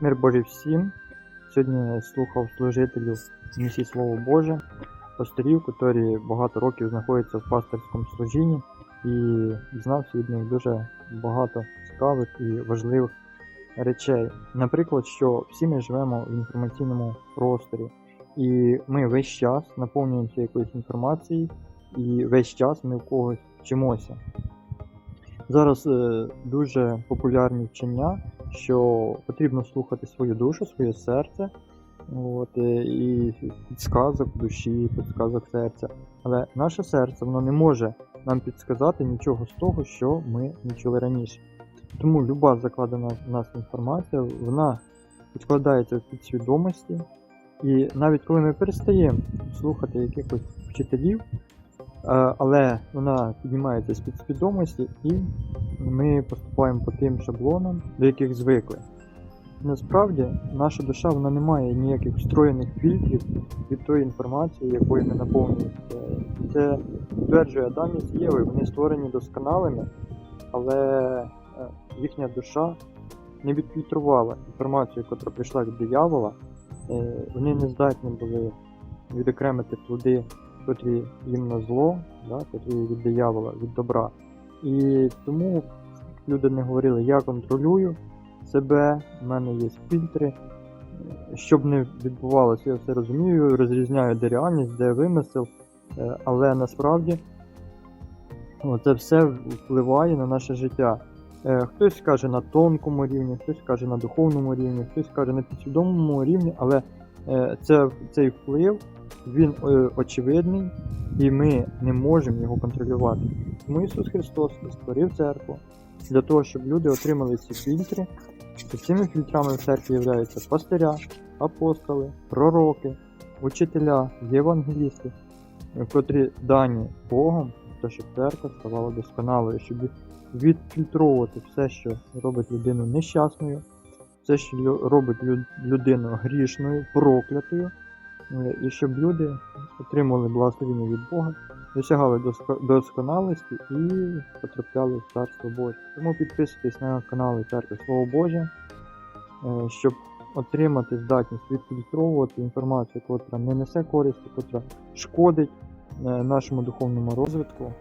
Мир Божий всім. Сьогодні я слухав служителів місії Слово Боже, пастирів, які багато років знаходяться в пасторському служінні і дізнався від дуже багато цікавих і важливих речей. Наприклад, що всі ми живемо в інформаційному просторі, і ми весь час наповнюємося якоюсь інформацією, і весь час ми в когось вчимося. Зараз е, дуже популярні вчення, що потрібно слухати свою душу, своє серце, от, е, і підсказок душі, підсказок серця. Але наше серце воно не може нам підсказати нічого з того, що ми не чули раніше. Тому люба закладена в нас інформація, вона відкладається в підсвідомості. І навіть коли ми перестаємо слухати якихось вчителів, але вона піднімається з підсвідомості і ми поступаємо по тим шаблонам, до яких звикли. Насправді, наша душа вона не має ніяких встроєних фільтрів від тої інформації, якою ми наповнюємося. Це підтверджує Адам і Єви, вони створені досконалими, але е, їхня душа не відфільтрувала інформацію, яка прийшла від диявола. Е, Вони не здатні були відокремити плоди, котрі їм на зло, да, котрі від диявола, від добра. І тому люди не говорили, я контролюю себе, в мене є фільтри. Щоб не відбувалося, я все розумію, розрізняю, де реальність, де вимисел, Е, але насправді це все впливає на наше життя. Е, Хтось каже на тонкому рівні, хтось каже на духовному рівні, хтось каже на підсвідомому рівні, але е, це, цей вплив він е, очевидний і ми не можемо його контролювати. Тому Ісус Христос створив церкву для того, щоб люди отримали ці фільтри. І цими фільтрами в церкві являються пастиря, апостоли, пророки, учителя, євангелісти, котрі дані Богом, те, щоб церква ставала досконалою, щоб відфільтровувати все, що робить людину нещасною, все, що робить людину грішною, проклятою, і щоб люди отримали благословіння від Бога, досягали доско- досконалості і потрапляли в Царство Боже. Тому підписуйтесь на канали Церкви Слово Боже, е, щоб отримати здатність відфільтровувати інформацію, котра не несе користі, котра шкодить е, нашому духовному розвитку